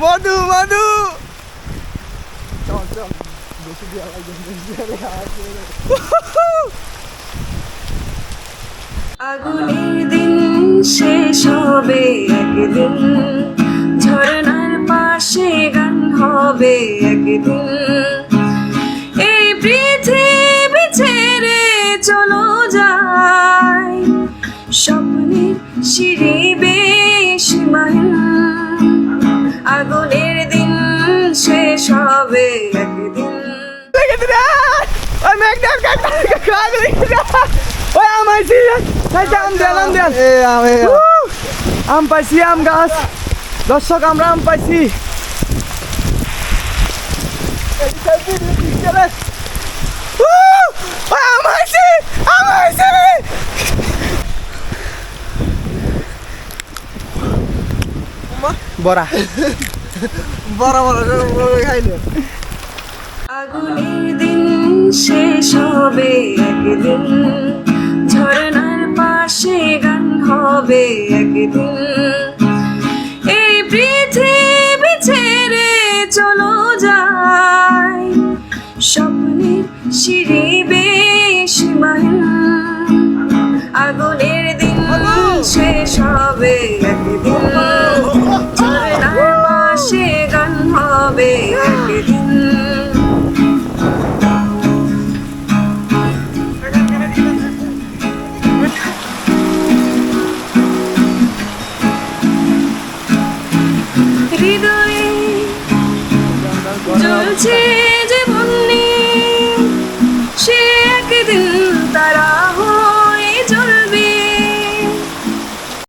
মধু মধু! চল বেশি দিয়ে আগুনের দিন শেষ হবে একদিন। ঝরনার পাশে গান হবে একদিন। সিঁড়ি বেশ আগুনের দিন শেষ হবে আমার আম পাইছি, আম গাছ। দর্শক, আমরা আম পাইছি। উহ! ওই আম হয়েছে আম হয়েছে বড়া। বড় বড় খাইলে। আগুনের দিন শেষ হবে একদিন। ঝরনার পাশে গান হবে একদিন। এই পৃথিবী ছেড়ে চলো যাই। স্বপ্নের সিঁড়ি বেশ হবে একদিন হৃদয়ে জ্বলছে